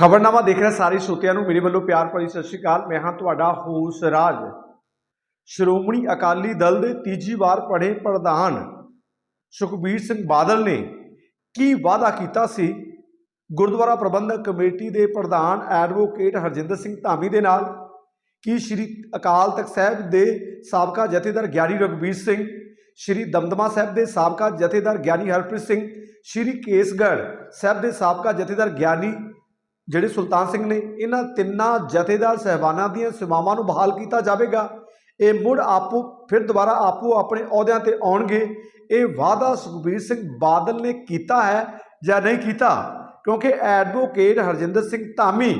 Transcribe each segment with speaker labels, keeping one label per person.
Speaker 1: ਖਬਰਨਾਮਾ ਦੇਖ ਰਹੇ ਸਾਰੇ ਸਰੋਤਿਆਂ ਨੂੰ ਮੇਰੇ ਵੱਲੋਂ ਪਿਆਰ ਭਰੀ ਸਤਿ ਸ਼੍ਰੀ ਅਕਾਲ। ਮੈਂ ਹਾਂ ਤੁਹਾਡਾ ਹੋਸ ਰਾਜ। ਸ਼੍ਰੋਮਣੀ ਅਕਾਲੀ ਦਲ ਦੇ ਤੀਜੀ ਵਾਰ ਪੜੇ ਪ੍ਰਧਾਨ ਸੁਖਬੀਰ ਸਿੰਘ ਬਾਦਲ ਨੇ ਕੀ ਵਾਅਦਾ ਕੀਤਾ ਸੀ? ਗੁਰਦੁਆਰਾ ਪ੍ਰਬੰਧਕ ਕਮੇਟੀ ਦੇ ਪ੍ਰਧਾਨ ਐਡਵੋਕੇਟ ਹਰਜਿੰਦਰ ਸਿੰਘ ਧਾਮੀ ਦੇ ਨਾਲ। ਕੀ ਸ਼੍ਰੀ ਅਕਾਲ ਤਖਤ ਸਾਹਿਬ ਦੇ ਸਾਬਕਾ ਜਥੇਦਾਰ ਗਿਆਨੀ ਰਘਬੀਰ ਸਿੰਘ, ਸ਼੍ਰੀ ਦਮਦਮਾ ਸਾਹਿਬ ਦੇ ਸਾਬਕਾ ਜਥੇਦਾਰ ਗਿਆਨੀ ਹਰਪ੍ਰੀਤ ਸਿੰਘ, ਸ਼੍ਰੀ ਕੇਸਗੜ੍ਹ ਸਾਹਿਬ ਦੇ ਸਾਬਕਾ ਜਥੇਦਾਰ ਗਿਆਨੀ ਜਿਹੜੇ ਸੁਲਤਾਨ ਸਿੰਘ ਨੇ ਇਹਨਾਂ ਤਿੰਨਾਂ ਜਥੇਦਾਰ ਸਹਿਬਾਨਾਂ ਦੀਆਂ ਸੇਵਾਵਾਂ ਨੂੰ ਬਹਾਲ ਕੀਤਾ ਜਾਵੇਗਾ, ਇਹ ਮੁੜ ਆਪੋ, ਫਿਰ ਦੁਬਾਰਾ ਆਪੋ ਆਪਣੇ ਅਹੁਦਿਆਂ ਤੇ ਆਉਣਗੇ। ਇਹ ਵਾਅਦਾ ਸੁਖਬੀਰ ਸਿੰਘ ਬਾਦਲ ਨੇ ਕੀਤਾ ਹੈ ਜਾਂ ਨਹੀਂ ਕੀਤਾ? ਕਿਉਂਕਿ ਐਡਵੋਕੇਟ ਹਰਜਿੰਦਰ ਸਿੰਘ ਧਾਮੀ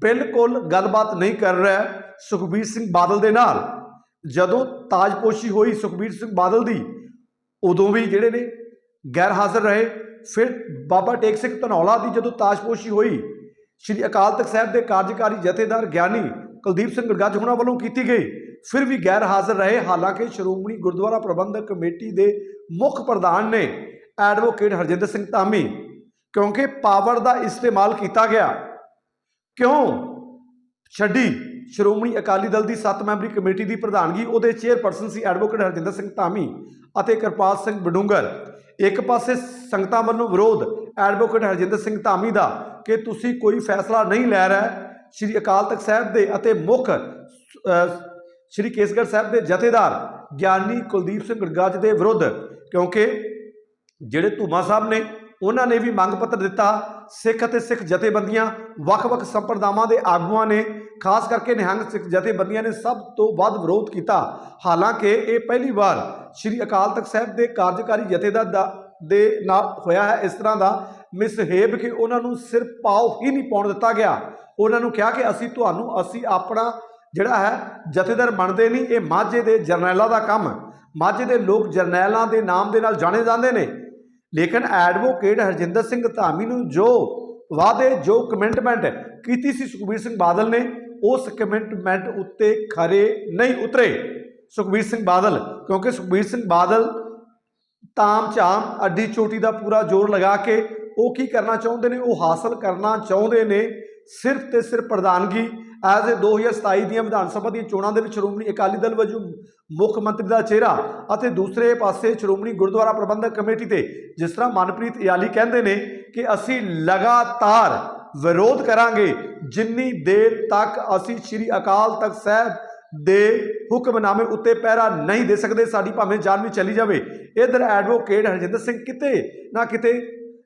Speaker 1: ਬਿਲਕੁਲ ਗੱਲਬਾਤ ਨਹੀਂ ਕਰ ਰਿਹਾ ਸੁਖਬੀਰ ਸਿੰਘ ਬਾਦਲ ਦੇ ਨਾਲ। ਜਦੋਂ ਤਾਜਪੋਸ਼ੀ ਹੋਈ ਸੁਖਬੀਰ ਸਿੰਘ ਬਾਦਲ ਦੀ, ਉਦੋਂ ਵੀ ਜਿਹੜੇ ਨੇ ਗੈਰ ਹਾਜ਼ਰ ਰਹੇ। ਫਿਰ ਬਾਬਾ ਟੇਕ ਸਿੰਘ ਧਨੌਲਾ ਦੀ ਜਦੋਂ ਤਾਜਪੋਸ਼ੀ ਹੋਈ ਸ੍ਰੀ ਅਕਾਲ ਤਖਤ ਸਾਹਿਬ ਦੇ ਕਾਰਜਕਾਰੀ ਜਥੇਦਾਰ ਗਿਆਨੀ ਕੁਲਦੀਪ ਸਿੰਘ ਗੱਜ ਹੁਣਾਂ ਵੱਲੋਂ ਕੀਤੀ ਗਈ। ਫਿਰ ਵੀ ਗੈਰ ਹਾਜ਼ਰ ਰਹੇ, ਹਾਲਾਂਕਿ ਸ਼੍ਰੋਮਣੀ ਗੁਰਦੁਆਰਾ ਪ੍ਰਬੰਧਕ ਕਮੇਟੀ ਦੇ ਮੁੱਖ ਪ੍ਰਧਾਨ ਨੇ ਐਡਵੋਕੇਟ ਹਰਜਿੰਦਰ ਸਿੰਘ ਧਾਮੀ, ਕਿਉਂਕਿ ਪਾਵਰ ਦਾ ਇਸਤੇਮਾਲ ਕੀਤਾ ਗਿਆ। ਕਿਉਂ? ਛੱਡੀ। ਸ਼੍ਰੋਮਣੀ ਅਕਾਲੀ ਦਲ ਦੀ 7 ਮੈਂਬਰੀ ਕਮੇਟੀ ਦੀ ਪ੍ਰਧਾਨਗੀ, ਉਹਦੇ ਚੇਅਰਪਰਸਨ ਸੀ ਐਡਵੋਕੇਟ ਹਰਜਿੰਦਰ ਸਿੰਘ ਧਾਮੀ ਅਤੇ ਕਿਰਪਾਲ ਸਿੰਘ ਬਡੂੰਗਰ। ਇੱਕ ਪਾਸੇ ਸੰਗਤਾਂ ਵੱਲੋਂ ਵਿਰੋਧ ਐਡਵੋਕੇਟ ਹਰਜਿੰਦਰ ਸਿੰਘ ਧਾਮੀ ਦਾ ਕਿ ਤੁਸੀਂ ਕੋਈ ਫੈਸਲਾ ਨਹੀਂ ਲੈ ਰਿਹਾ। ਸ਼੍ਰੀ ਅਕਾਲ ਤਖਤ ਸਾਹਿਬ ਦੇ ਅਤੇ ਮੁੱਖ ਸ਼੍ਰੀ ਕੇਸਗੜ੍ਹ ਸਾਹਿਬ ਦੇ ਜਥੇਦਾਰ ਗਿਆਨੀ ਕੁਲਦੀਪ ਸਿੰਘ ਗੜਗੱਜ ਦੇ ਵਿਰੁੱਧ, ਕਿਉਂਕਿ ਜਿਹੜੇ ਧੂਮਾ ਸਾਹਿਬ ਨੇ, ਉਹਨਾਂ ਨੇ ਵੀ ਮੰਗ ਪੱਤਰ ਦਿੱਤਾ। ਸਿੱਖ ਅਤੇ ਸਿੱਖ ਜਥੇਬੰਦੀਆਂ ਵੱਖ-ਵੱਖ ਸੰਪਰਦਾਵਾਂ ਦੇ ਆਗੂਆਂ ਨੇ, ਖਾਸ ਕਰਕੇ ਨਿਹੰਗ ਸਿੱਖ ਜਥੇਬੰਦੀਆਂ ਨੇ ਸਭ ਤੋਂ ਵੱਧ ਵਿਰੋਧ ਕੀਤਾ। ਹਾਲਾਂਕਿ ਇਹ ਪਹਿਲੀ ਵਾਰ ਸ੍ਰੀ ਅਕਾਲ ਤਖਤ ਸਾਹਿਬ ਦੇ ਕਾਰਜਕਾਰੀ ਜਥੇਦਾਰ ਦਾ ਦੇ ਨਾਲ ਹੋਇਆ ਹੈ, ਇਸ ਤਰ੍ਹਾਂ ਦਾ ਮਿਸਹੇਬ ਕਿ ਉਹਨਾਂ ਨੂੰ ਸਿਰ ਪਾਉ ਹੀ ਨਹੀਂ ਪਾਉਣ ਦਿੱਤਾ ਗਿਆ। ਉਹਨਾਂ ਨੂੰ ਕਿਹਾ ਕਿ ਅਸੀਂ ਤੁਹਾਨੂੰ, ਅਸੀਂ ਆਪਣਾ ਜਿਹੜਾ ਹੈ, ਜਥੇਦਾਰ ਬਣਦੇ ਨਹੀਂ, ਇਹ ਮਾਝੇ ਦੇ ਜਰਨੈਲਾਂ ਦਾ ਕੰਮ ਮਾਝੇ ਦੇ ਲੋਕ ਜਰਨੈਲਾਂ ਦੇ ਨਾਮ ਦੇ ਨਾਲ ਜਾਣੇ ਜਾਂਦੇ ਨੇ। ਲੇਕਿਨ ਐਡਵੋਕੇਟ ਹਰਜਿੰਦਰ ਸਿੰਘ ਧਾਮੀ ਨੂੰ ਜੋ ਵਾਅਦੇ, ਜੋ ਕਮਿਟਮੈਂਟ ਕੀਤੀ ਸੀ ਸੁਖਬੀਰ ਸਿੰਘ ਬਾਦਲ ਨੇ, ਉਸ ਕਮਿਟਮੈਂਟ ਉੱਤੇ ਖਰੇ ਨਹੀਂ ਉਤਰੇ। ਸੁਖਬੀਰ ਸਿੰਘ ਬਾਦਲ, ਕਿਉਂਕਿ ਸੁਖਬੀਰ ਸਿੰਘ ਬਾਦਲ ਤਾਮ ਝਾਮ, ਅੱਡੀ ਚੋਟੀ ਦਾ ਪੂਰਾ ਜ਼ੋਰ ਲਗਾ ਕੇ ਉਹ ਕੀ ਕਰਨਾ ਚਾਹੁੰਦੇ ਨੇ? ਉਹ ਹਾਸਲ ਕਰਨਾ ਚਾਹੁੰਦੇ ਨੇ ਸਿਰਫ ਤੇ ਸਿਰਫ ਪ੍ਰਧਾਨਗੀ। ਐਜ਼ ਏ 2027 ਦੀਆਂ ਵਿਧਾਨ ਸਭਾ ਦੀਆਂ ਚੋਣਾਂ ਦੇ ਵਿੱਚ ਸ਼੍ਰੋਮਣੀ ਅਕਾਲੀ ਦਲ ਵਜੋਂ ਮੁੱਖ ਮੰਤਰੀ ਦਾ ਚਿਹਰਾ ਅਤੇ ਦੂਸਰੇ ਪਾਸੇ ਸ਼੍ਰੋਮਣੀ ਗੁਰਦੁਆਰਾ ਪ੍ਰਬੰਧਕ ਕਮੇਟੀ ਤੇ ਜਿਸ ਤਰ੍ਹਾਂ ਮਨਪ੍ਰੀਤ ਇਆਲੀ ਕਹਿੰਦੇ ਨੇ ਕਿ ਅਸੀਂ ਲਗਾਤਾਰ ਵਿਰੋਧ ਕਰਾਂਗੇ, ਜਿੰਨੀ ਦੇਰ ਤੱਕ ਅਸੀਂ ਸ੍ਰੀ ਅਕਾਲ ਤਖਤ ਸਾਹਿਬ ਦੇ ਹੁਕਮਨਾਮੇ ਉੱਤੇ ਪਹਿਰਾ ਨਹੀਂ ਦੇ ਸਕਦੇ, ਸਾਡੀ ਭਾਵੇਂ ਜਾਨ ਵੀ ਚਲੀ ਜਾਵੇ। ਇਧਰ ਐਡਵੋਕੇਟ ਹਰਜਿੰਦਰ ਸਿੰਘ ਕਿਤੇ ਨਾ ਕਿਤੇ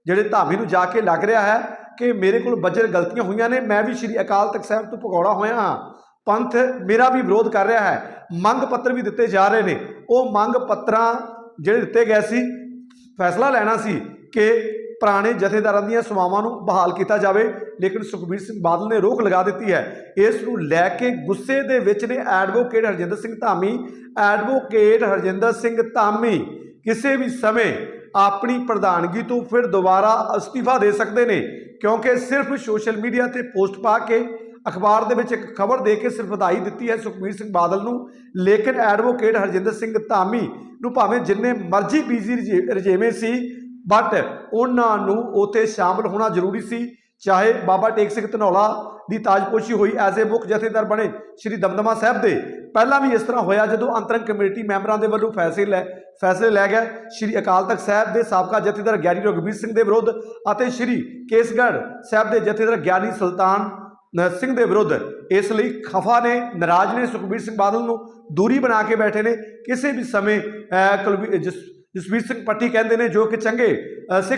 Speaker 1: ਜਿਹੜੇ ਧਾਮੀ ਨੂੰ ਜਾ ਕੇ ਲੱਗ ਰਿਹਾ ਹੈ ਕਿ ਮੇਰੇ ਕੋਲ ਬੱਜਰ ਗਲਤੀਆਂ ਹੋਈਆਂ ਨੇ, ਮੈਂ ਵੀ ਸ੍ਰੀ ਅਕਾਲ ਤਖਤ ਸਾਹਿਬ ਤੋਂ ਪਕੌੜਾ ਹੋਇਆ ਹਾਂ। ਪੰਥ ਮੇਰਾ ਵੀ ਵਿਰੋਧ ਕਰ ਰਿਹਾ ਹੈ। ਮੰਗ ਪੱਤਰ ਵੀ ਦਿੱਤੇ ਜਾ ਰਹੇ ਨੇ। ਉਹ ਮੰਗ ਪੱਤਰਾਂ ਜਿਹੜੇ ਦਿੱਤੇ ਗਏ ਸੀ, ਫੈਸਲਾ ਲੈਣਾ ਸੀ ਕਿ ਪੁਰਾਣੇ ਜਥੇਦਾਰਾਂ ਦੀਆਂ ਸੇਵਾਵਾਂ ਨੂੰ ਬਹਾਲ ਕੀਤਾ ਜਾਵੇ, ਲੇਕਿਨ ਸੁਖਬੀਰ ਸਿੰਘ ਬਾਦਲ ਨੇ ਰੋਕ ਲਗਾ ਦਿੱਤੀ ਹੈ। ਇਸ ਨੂੰ ਲੈ ਕੇ ਗੁੱਸੇ ਦੇ ਵਿੱਚ ਨੇ ਐਡਵੋਕੇਟ ਹਰਜਿੰਦਰ ਸਿੰਘ ਧਾਮੀ। ਐਡਵੋਕੇਟ ਹਰਜਿੰਦਰ ਸਿੰਘ ਧਾਮੀ ਕਿਸੇ ਵੀ ਸਮੇਂ ਆਪਣੀ ਪ੍ਰਧਾਨਗੀ ਤੋਂ ਫਿਰ ਦੁਬਾਰਾ ਅਸਤੀਫਾ ਦੇ ਸਕਦੇ ਨੇ, ਕਿਉਂਕਿ ਸਿਰਫ ਸੋਸ਼ਲ ਮੀਡੀਆ ਤੇ ਪੋਸਟ ਪਾ ਕੇ ਅਖਬਾਰ ਦੇ ਵਿੱਚ ਇੱਕ ਖਬਰ ਦੇ ਕੇ ਸਿਰਫ ਵਧਾਈ ਦਿੱਤੀ ਹੈ ਸੁਖਬੀਰ ਸਿੰਘ ਬਾਦਲ ਨੂੰ। ਲੇਕਿਨ ਐਡਵੋਕੇਟ ਹਰਜਿੰਦਰ ਸਿੰਘ ਧਾਮੀ ਨੂੰ ਭਾਵੇਂ ਜਿੰਨੇ ਮਰਜ਼ੀ ਬੀਜ਼ੀ ਰਜੇਵੇਂ ਸੀ ਬਟ ਉਹਨਾਂ ਨੂੰ ਉਥੇ ਸ਼ਾਮਲ ਹੋਣਾ ਜ਼ਰੂਰੀ ਸੀ। ਚਾਹੇ ਬਾਬਾ ਟੇਕ ਸਿੰਘ ਧਨੌਲਾ ਦੀ ਤਾਜਪੋਸ਼ੀ ਹੋਈ ਐਜ਼ ਏ ਮੁੱਖ ਜਥੇਦਾਰ ਬਣੇ ਸ਼੍ਰੀ ਦਮਦਮਾ ਸਾਹਿਬ ਦੇ ਪਹਿਲਾਂ ਵੀ ਇਸ ਤਰ੍ਹਾਂ ਹੋਇਆ ਜਦੋਂ ਅੰਤਰੰਗ ਕਮੇਟੀ ਮੈਂਬਰਾਂ ਦੇ ਵੱਲੋਂ ਫੈਸਲੇ ਲੈ ਫੈਸਲੇ ਲੈ ਗਏ। ਸ਼੍ਰੀ ਅਕਾਲ ਤਖਤ ਸਾਹਿਬ ਦੇ ਸਾਬਕਾ ਜਥੇਦਾਰ ਗਿਆਨੀ ਰਘਬੀਰ ਸਿੰਘ ਦੇ ਵਿਰੁੱਧ ਅਤੇ ਸ਼੍ਰੀ ਕੇਸਗੜ੍ਹ ਸਾਹਿਬ ਦੇ ਜਥੇਦਾਰ ਗਿਆਨੀ ਸੁਲਤਾਨ ਸਿੰਘ ਦੇ ਵਿਰੁੱਧ ਇਸ ਲਈ ਖਫਾ ਨੇ ਨਾਰਾਜ਼ ਨੇ ਸੁਖਬੀਰ ਸਿੰਘ ਬਾਦਲ ਨੂੰ ਦੂਰੀ ਬਣਾ ਕੇ ਬੈਠੇ ਨੇ। ਕਿਸੇ ਵੀ ਸਮੇਂ ਅਹ, ਜਸ- ਜਸਵੀਰ ਸਿੰਘ ਪੱਟੀ ਕਹਿੰਦੇ ਨੇ ਜੋ ਕਿ ਚੰਗੇ ਸਿੱਖ